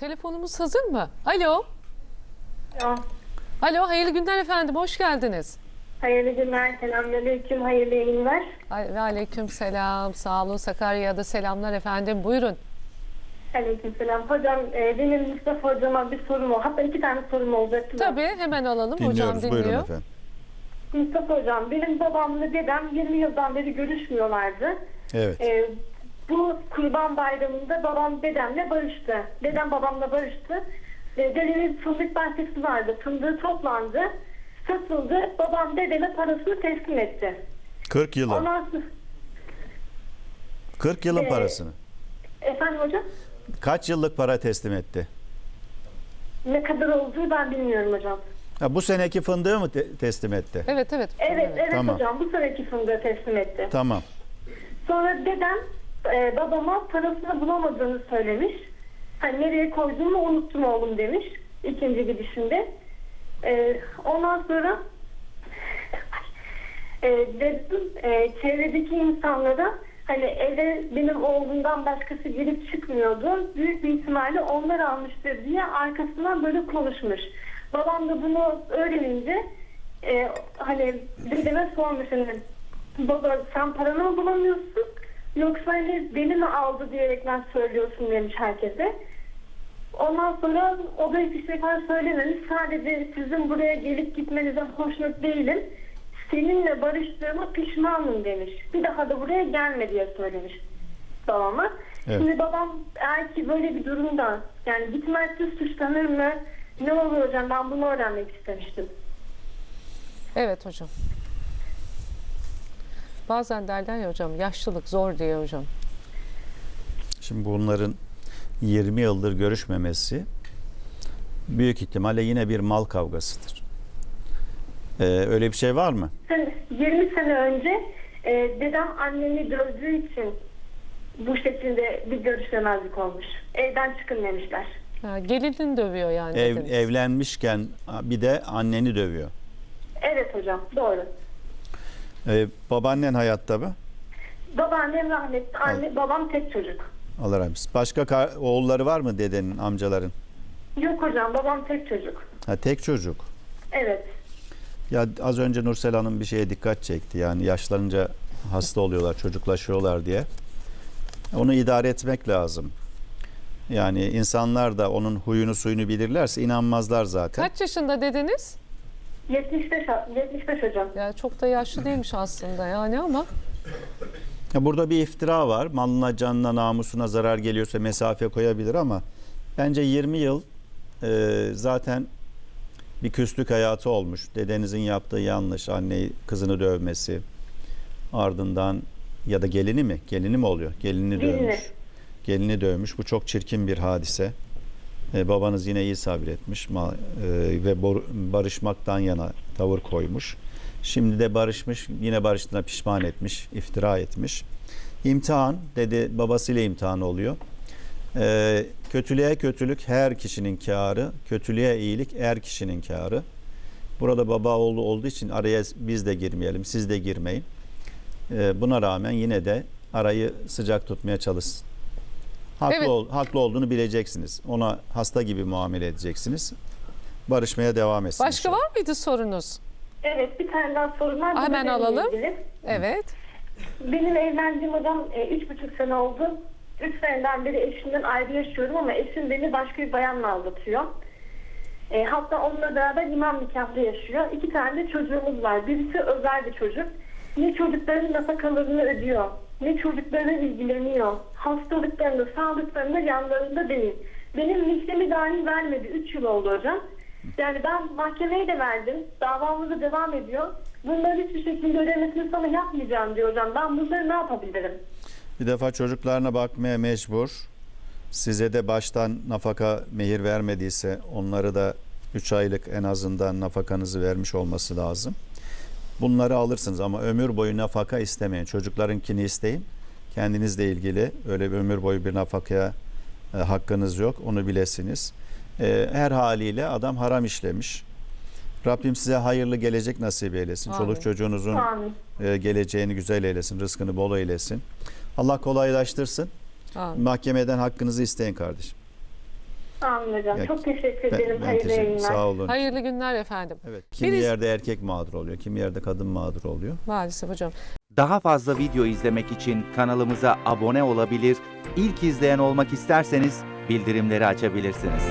Telefonumuz hazır mı? Alo. Aa, Alo hayırlı günler efendim hoş geldiniz. Hayırlı günler, selamünaleyküm, hayırlı yayınlar. Ay- Ve aleyküm selam. Sağ olun Sakarya'da selamlar efendim. Buyurun. Aleyküm selam. Hocam e, benim Mustafa hocama bir sorum oldu. Hatta iki tane sorum olacaktı. Tabii hemen alalım. Hocam Dinliyoruz. dinliyor. Buyurun efendim. Mustafa hocam, benim babamla dedem 20 yıldan beri görüşmüyorlardı. Evet. E, bu kurban bayramında babam dedemle barıştı. Dedem babamla barıştı. E, dedemin fındık bahçesi vardı. Fındığı toplandı, satıldı. Babam dedeme parasını teslim etti. 40 yılın. Ondan sonra... 40 yılın Ee, parasını. Efendim hocam? Kaç yıllık para teslim etti? Ne kadar olduğu ben bilmiyorum hocam. Ha, bu seneki fındığı mı te- teslim etti? Evet evet. Evet, evet Tamam. hocam. Bu seneki fındığı teslim etti. Tamam. Sonra dedem e, babama parasını bulamadığını söylemiş. Hani nereye koyduğumu unuttum oğlum demiş. ikinci gidişinde. E, ondan sonra e, dedim e, çevredeki insanlara hani eve benim oğlumdan başkası girip çıkmıyordu. Büyük bir ihtimalle onlar almıştır diye arkasından böyle konuşmuş. Babam da bunu öğrenince e, hani dedeme sormuş hani baba sen paranı mı bulamıyorsun yoksa hani beni mi aldı diyerekten söylüyorsun demiş herkese. Ondan sonra o da hiçbir şey falan söylememiş. Sadece sizin buraya gelip gitmenize hoşnut değilim. Seninle barıştığıma pişmanım demiş. Bir daha da buraya gelme diye söylemiş babama. Evet. Şimdi babam eğer ki böyle bir durumda yani gitmezse suçlanır mı? Ne olur hocam ben bunu öğrenmek istemiştim. Evet hocam. Bazen derler ya hocam yaşlılık zor diye hocam. Şimdi bunların 20 yıldır görüşmemesi büyük ihtimalle yine bir mal kavgasıdır. Ee, öyle bir şey var mı? Sen- 20 sene önce e, dedem annemi dövdüğü için bu şekilde bir görüşemezlik olmuş. Evden çıkın demişler. Ha, gelinin dövüyor yani. Ev, dediniz. evlenmişken bir de anneni dövüyor. Evet hocam doğru. Ee, babaannen hayatta mı? Babaannem rahmetli, anne babam tek çocuk. Allah rahmet eylesin. Başka oğulları var mı dedenin, amcaların? Yok hocam babam tek çocuk. Ha, tek çocuk. Evet. Ya az önce Nursel Hanım bir şeye dikkat çekti. Yani yaşlanınca hasta oluyorlar, çocuklaşıyorlar diye. Onu idare etmek lazım. Yani insanlar da onun huyunu suyunu bilirlerse inanmazlar zaten. Kaç yaşında dediniz? 75, ha- 75 hocam. Ya çok da yaşlı değilmiş aslında yani ama Ya Burada bir iftira var. Malına, canına, namusuna zarar geliyorsa mesafe koyabilir ama bence 20 yıl e, zaten bir küslük hayatı olmuş. Dedenizin yaptığı yanlış, anneyi kızını dövmesi, ardından ya da gelini mi? Gelini mi oluyor? Gelini Gelini. dövmüş. Gelini dövmüş. Bu çok çirkin bir hadise. E, babanız yine iyi sabretmiş ma- e, ve bor- barışmaktan yana tavır koymuş. Şimdi de barışmış, yine barıştığına pişman etmiş, iftira etmiş. İmtihan, dedi babasıyla imtihan oluyor. E, kötülüğe kötülük her kişinin kârı, kötülüğe iyilik her kişinin kârı. Burada baba oğlu olduğu için araya biz de girmeyelim, siz de girmeyin. E, buna rağmen yine de arayı sıcak tutmaya çalışsın. Haklı, Evet. ol- haklı olduğunu bileceksiniz. Ona hasta gibi muamele edeceksiniz. Barışmaya devam etsin. başka var mıydı sorunuz? Evet bir tane daha sorun var. Hemen benimle alalım. ilgili. Evet. Benim evlendiğim adam e, üç buçuk sene oldu. Üç seneden beri eşimden ayrı yaşıyorum ama eşim beni başka bir bayanla aldatıyor. E, hatta onunla beraber imam nikahlı yaşıyor. İki tane de çocuğumuz var. Birisi özel bir çocuk. Ne çocukların nafakalarını ödüyor, ne çocuklarına ilgileniyor. Hastalıklarında, sağlıklarında yanlarında değil. Benim listemi dahi vermedi. Üç yıl oldu hocam. Yani ben mahkemeye de verdim. Davamız da devam ediyor. Bunların hiçbir şekilde ödemesini sana yapmayacağım diyor hocam. Ben bunları ne yapabilirim? Bir defa çocuklarına bakmaya mecbur. Size de baştan nafaka mehir vermediyse onları da 3 aylık en azından nafakanızı vermiş olması lazım. Bunları alırsınız ama ömür boyu nafaka istemeyin. Çocuklarınkini isteyin. Kendinizle ilgili öyle bir ömür boyu bir nafakaya e, hakkınız yok. Onu bilesiniz. E, her haliyle adam haram işlemiş. Rabbim size hayırlı gelecek nasip eylesin. Amin. Çoluk çocuğunuzun Amin. e, geleceğini güzel eylesin, rızkını bol eylesin. Allah kolaylaştırsın. Amin. Mahkemeden hakkınızı isteyin kardeşim. Anladım. Ya, Çok teşekkür Ben, ederim. ben Hayırlı teşekkür yayınlar. Sağ olun. Hayırlı günler efendim. Evet. Kimi Birisi- yerde erkek mağdur oluyor, kimi yerde kadın mağdur oluyor. Maalesef hocam. Daha fazla video izlemek için kanalımıza abone olabilir, ilk izleyen olmak isterseniz bildirimleri açabilirsiniz.